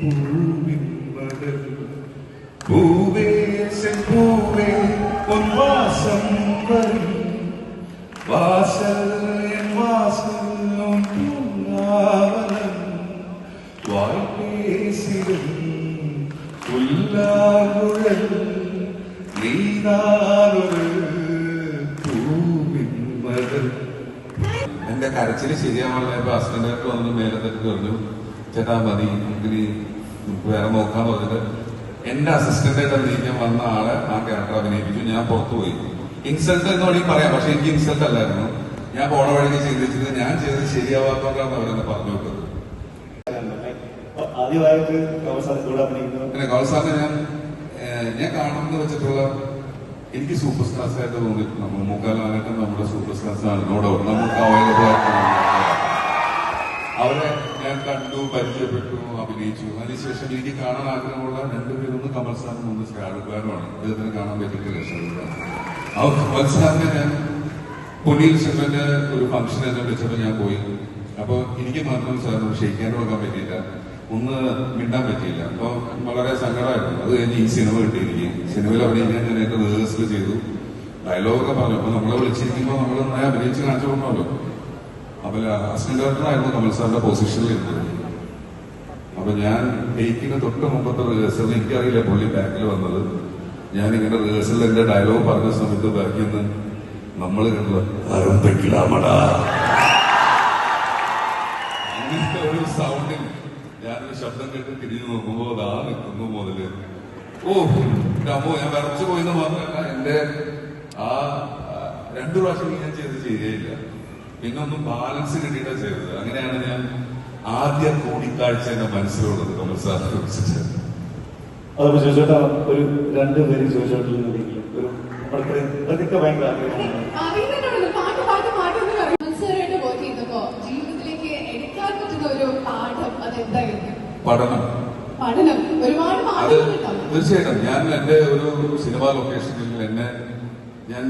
പൂവിൻ മകൾ പൂവേ പൂവേ ഒരു വാസം വരും. വാസൽ എൻ വാസം പൂവാവനം വായ്പേസിലും പുല്ലാകുഴൽ നീതാനൊരു പൂവിൻ മകൾ എന്റെ കരച്ചിൽ ശരിയാവാനുള്ള ഹസ്ബൻഡൊക്കെ വന്നു മേലത്തൊക്കെ പറഞ്ഞു ചേട്ടാ മതി. ഇനി വേറെ നോക്കാൻ പറഞ്ഞിട്ട് എന്റെ അസിസ്റ്റന്റ് ആയിട്ട് അഭിനയിക്കാൻ വന്ന ആളെ ആ ക്യാരക്ടർ അഭിനയിപ്പിച്ചു. ഞാൻ പുറത്തു പോയി. ഇൻസൾട്ട് എന്ന് വേണമെങ്കിൽ പറയാം. പക്ഷെ എനിക്ക് ഇൻസൾട്ട് അല്ലായിരുന്നു. ഞാൻ പോണ വഴിക്ക് ചെയ്ത് വെച്ചിട്ട് ഞാൻ ചെയ്തത് ശരിയാവാത്തോണ്ടാണ് അവരെന്നെ പറഞ്ഞു വിട്ടത്. ആദ്യമായിട്ട് കൗസാറിനെ ഞാൻ ഞാൻ കാണുമെന്ന് വെച്ചിട്ടുള്ള എനിക്ക് സൂപ്പർ സ്റ്റാർസ് ആയിട്ട് തോന്നിയിട്ടുണ്ട്. നമ്മൾ മൂക്കാലാനായിട്ട് നമ്മുടെ സൂപ്പർ സ്റ്റാർസ് ആണ് നമ്മുടെ നമുക്ക് അവൈലബിൾ ആയിട്ട് പരിചയപ്പെട്ടു അഭിനയിച്ചു. അതിനുശേഷം എനിക്ക് കാണാൻ ആഗ്രഹമുള്ള രണ്ടുപേരും ഒന്ന് കമൽ സാറും ഒന്ന് ഷാറുഖാനുമാണ് അദ്ദേഹത്തിന് കാണാൻ പറ്റിയ ആ കമൽ സാറിനെ ഞാൻ പൊന്നിയിൽ സെൽവന്റെ ഒരു ഫംഗ്ഷൻ എന്നെ വിളിച്ചപ്പോൾ ഞാൻ പോയി. അപ്പൊ എനിക്ക് മാത്രം സാറിന് ക്ഷയിക്കാൻ കൊടുക്കാൻ പറ്റിയില്ല. ഒന്ന് മിണ്ടാൻ പറ്റിയില്ല. അപ്പൊ വളരെ സങ്കടമായിരുന്നു. അത് കഴിഞ്ഞ് ഈ സിനിമ കിട്ടിയിരിക്കും സിനിമയിൽ അഭിനയിക്കാൻ ഞാൻ എന്റെ റിഹേഴ്സൽ ചെയ്തു. ഡയലോഗൊക്കെ പറഞ്ഞു. അപ്പൊ നമ്മളെ വിളിച്ചിരിക്കുമ്പോൾ നമ്മൾ നന്നായി അഭിനയിച്ച് കാണിച്ചു കൊണ്ടല്ലോ അപ്പോൾ അസിസ്റ്റന്റ് ഡയറക്ടറായിരുന്നു കമൽ സാറിന്റെ പൊസിഷനിൽ ഇരുന്നത്. അപ്പൊ ഞാൻ ടേക്കിന് തൊട്ട് മുമ്പത്തെ റിഹേഴ്സലിൽ എനിക്കറിയില്ല പുള്ളി ബാക്കിൽ വന്നത്. ഞാൻ ഇങ്ങനെ റിഹേഴ്സൽ എന്റെ ഡയലോഗ് പറഞ്ഞ സമയത്ത് ബാക്കിൽ നിന്ന് നമ്മൾ കണ്ടത് അങ്ങനത്തെ ഒരു സൗണ്ടിൽ ഞാനൊരു ശബ്ദം കേട്ട് തിരിഞ്ഞു നോക്കുമ്പോ അതാ നിൽക്കുന്നു മുതൽ. ഓ അമ്മോ ഞാൻ വരച്ചു പോയെന്ന് മാത്രമല്ല എന്റെ ആ രണ്ടു പ്രാവശ്യം ഞാൻ ചെയ്ത് പിന്നെ ഒന്നും ബാലൻസ് കിട്ടിയിട്ടാ ചെയ്തത്. അങ്ങനെയാണ് ഞാൻ ആദ്യ കൂടിക്കാഴ്ച എന്റെ മനസ്സിലുള്ളത് കമൽ സാറിനെ കുറിച്ചിട്ട് അതപ്പോ ചോദിച്ചോട്ടാ ഒരു രണ്ട് പേര് ചോദിച്ചോട്ടിൽ ഒരു ഭയങ്കര ആഗ്രഹമാണ്. പഠനം. അത് തീർച്ചയായിട്ടും. ഞാൻ എന്റെ ഒരു സിനിമാ ലൊക്കേഷനിൽ എന്നെ ഞാൻ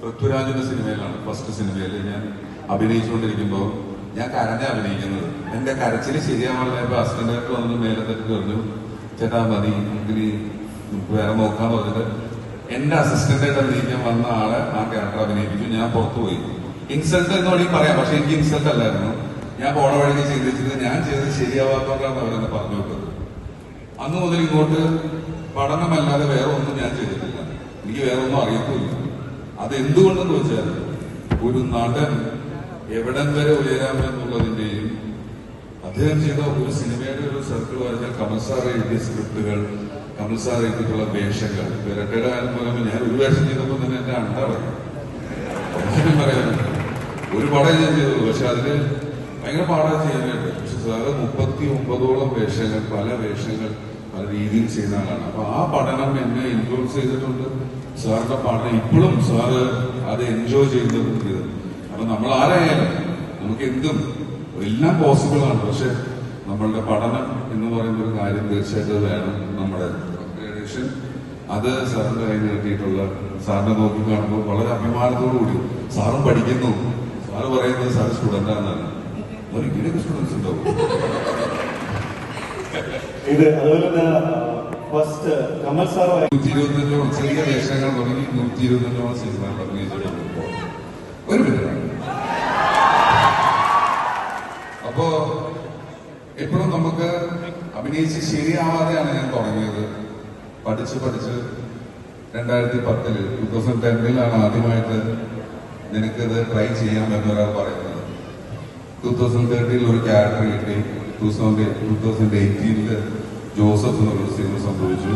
പൃഥ്വിരാജിന്റെ സിനിമയിലാണ്. ഫസ്റ്റ് സിനിമയിൽ ഞാൻ അഭിനയിച്ചുകൊണ്ടിരിക്കുമ്പോൾ ഞാൻ കരഞ്ഞ അഭിനയിക്കുന്നത്. എന്റെ ശരിയാവാനുള്ള ഇപ്പൊ ഹസ്ബൻഡായിട്ട് വന്ന് മേലെ തട്ടി പറഞ്ഞു ചേട്ടാ മതി ഇതിന് വേറെ നോക്കാൻ പറഞ്ഞിട്ട് എന്റെ അസിസ്റ്റന്റായിട്ട് അഭിനയിക്കാൻ വന്ന ആളെ ആ ക്യാരക്ടർ അഭിനയിപ്പിച്ചു. ഞാൻ പുറത്തു പോയി. ഇൻസൾട്ട് എന്ന് വേണമെങ്കിൽ പറയാം പക്ഷെ എനിക്ക് ഇൻസൾട്ട് അല്ലായിരുന്നു. ഞാൻ പോണ വഴിക്ക് ചെയ്ത് ഞാൻ ചെയ്തത് ശരിയാവാത്തോണ്ടാണ് അവരെന്നെ പറഞ്ഞു വിട്ടത്. അന്ന് മുതൽ ഇങ്ങോട്ട് പഠനമല്ലാതെ വേറെ ഒന്നും ഞാൻ ചെയ്തിട്ടില്ല. എനിക്ക് വേറെ ഒന്നും അറിയത്തില്ല അത് എന്തുകൊണ്ടെന്ന് വെച്ചാൽ ഒരു നടൻ എവിടം വരെ ഉയരാമെന്നുള്ളതിന്റെയും അദ്ദേഹം ചെയ്ത ഒരു സിനിമയുടെ ഒരു സർക്കിൾ പറഞ്ഞാൽ കമൽ സാർ എഴുതിയ സ്ക്രിപ്റ്റുകൾ കമൽ സാർ എഴുതിയിട്ടുള്ള വേഷങ്ങൾ ഇരട്ടയുടെ കാലം പറയുമ്പോൾ ഞാൻ ഒരു വേഷം ചെയ്തപ്പോൾ തന്നെ എന്റെ അണ്ട പറയും ഒരു പടം ഞാൻ ചെയ്തുള്ളൂ പക്ഷെ അതിന് ഭയങ്കര പാടാണ് ചെയ്യാനായിട്ട്. പക്ഷെ സാറ് മുപ്പത്തി ഒമ്പതോളം വേഷങ്ങൾ പല വേഷങ്ങൾ പല രീതിയിൽ ചെയ്യുന്ന ആളാണ്. അപ്പൊ ആ പഠനം എന്നെ ഇൻഫ്ലുവൻസ് ചെയ്തിട്ടുണ്ട്. സാറിന്റെ പഠനം ഇപ്പോഴും സാറ് അത് എൻജോയ് ചെയ്യുന്നുണ്ട് അപ്പൊ നമ്മൾ ആരായാലും നമുക്ക് എന്തും എല്ലാം പോസിബിൾ ആണ്. പക്ഷെ നമ്മളുടെ പഠനം എന്ന് പറയുന്ന ഒരു കാര്യം തീർച്ചയായിട്ടും വേണം. നമ്മുടെ അപ്ഗ്രേഡേഷൻ അത് സാറിന്റെ കയ്യിൽ കിട്ടിയിട്ടുള്ള സാറിനെ നോക്കി കാണുമ്പോൾ വളരെ അഭിമാനത്തോടു കൂടി സാറും പഠിക്കുന്നു. സാറ് പറയുന്നത് സാറ് സ്റ്റുഡന്റ് ആണെന്നാണ്. ഒരു ഇങ്ങനെയൊക്കെ സ്റ്റുഡൻസ് ഉണ്ടാവും. ഇത് അതുപോലെ ഫസ്റ്റ് കമൽ സാറുമായി നൂറ്റി ഇരുപത്തഞ്ചോളം ചെറിയ വേഷങ്ങൾ തുടങ്ങി നൂറ്റി ഇരുപത്തഞ്ചോളം സിനിമ അഭിനയിച്ചിട്ടുണ്ട് ഒരു മിനിറ്റ് അപ്പോ എപ്പോഴും നമുക്ക് അഭിനയിച്ച് ശരിയാവാതെയാണ് ഞാൻ തുടങ്ങിയത്. പഠിച്ച് പഠിച്ച് രണ്ടായിരത്തി പത്തിൽ ടൂ തൗസൻഡ് ടെന്നിലാണ് ആദ്യമായിട്ട് നിനക്കിത് ട്രൈ ചെയ്യാം എന്നൊരാൾ പറയുന്നത്. ടൂ തൗസൻഡ് തേർട്ടീനിൽ ഒരു ക്യാരക്ടർ കിട്ടി. ടൂ തൗസൻഡ് ടൂ തൗസൻഡ് എയ്റ്റീനിൽ ജോസഫ് എന്നൊരു സിനിമ സംഭവിച്ചു.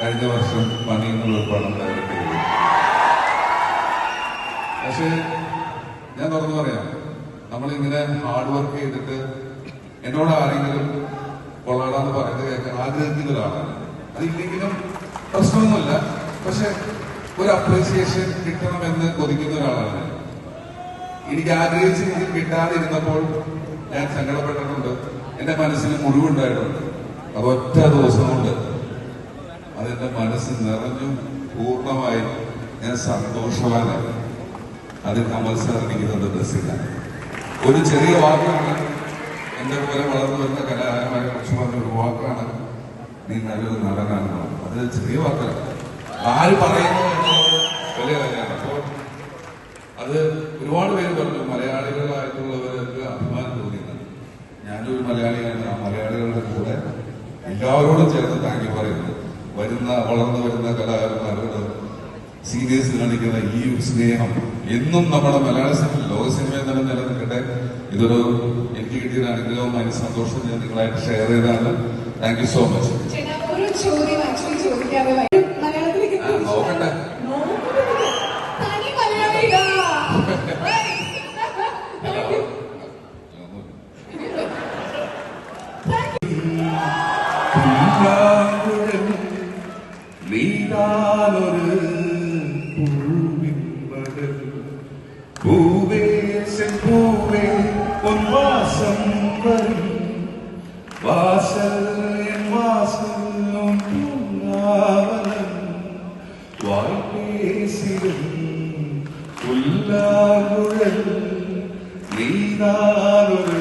കഴിഞ്ഞ വർഷം മണി എന്നുള്ളൊരു പടം ഡയറക്ട് ചെയ്തു. പക്ഷേ ഞാൻ തുറന്നു പറയാം. നമ്മളിങ്ങനെ ഹാർഡ് വർക്ക് ചെയ്തിട്ട് എന്നോട് ആരെങ്കിലും കൊള്ളാടാന്ന് പറയുന്നത് കേൾക്കാൻ ആഗ്രഹിക്കുന്ന ഒരാളാണ് അതില്ലെങ്കിലും പ്രശ്നമൊന്നുമില്ല. പക്ഷെ ഒരു അപ്രീസിയേഷൻ കിട്ടണമെന്ന് കൊതിക്കുന്ന ഒരാളാണ്. എനിക്ക് ആഗ്രഹിച്ച കിട്ടാതിരുന്നപ്പോൾ ഞാൻ സങ്കടപ്പെട്ടിട്ടുണ്ട്. എന്റെ മനസ്സിന് മുറിവുണ്ടായിട്ടുണ്ട്. അത് ഒറ്റ ദിവസം കൊണ്ട് അതെന്റെ മനസ്സ് നിറഞ്ഞു പൂർണമായി ഞാൻ സന്തോഷവാനാണ് അത് കമൽ സാർ ഡ്രസ്സില്ല ഒരു ചെറിയ വാക്കാണ് എന്റെ പോലെ വളർന്നു വരുന്ന കലാകാരന്മാരെ കുറിച്ച് പറഞ്ഞ ഒരു വാക്കാണ് നീ നല്ലൊരു നടനാണ് അത് ചെറിയ വാക്കല്ല ആര് പറയുന്നു വലിയ കാര്യമാണ്. അപ്പോൾ അത് ഒരുപാട് പേര് പറഞ്ഞു മലയാളികളായിട്ടുള്ളവർക്ക് അഭിമാനം തോന്നിയിട്ടുണ്ട് ഞാനൊരു മലയാളിയാണ് ആ മലയാളികളുടെ കൂടെ എല്ലാവരോടും ചേർന്ന് താങ്ക് പറയുന്നു. വരുന്ന വളർന്നു വരുന്ന കലാകാരന്മാരോട് സീനിയേഴ്സ് കാണിക്കുന്ന ഈ ഒരു സ്നേഹം എന്നും നമ്മുടെ മലയാള സിനിമ ലോക സിനിമയിൽ തന്നെ നിലനിൽക്കട്ടെ. ഇതൊരു എനിക്ക് കിട്ടിയ അനുഗ്രഹവും അതിന് സന്തോഷം ഞാൻ നിങ്ങളായിട്ട് ഷെയർ ചെയ്താണ് താങ്ക് യു സോ മച്ച് ഒരു வாசல் என் வாசல் உன் பூங்காவனம் வாய் பேசிடும் புல்லாங்குழல் நீதான்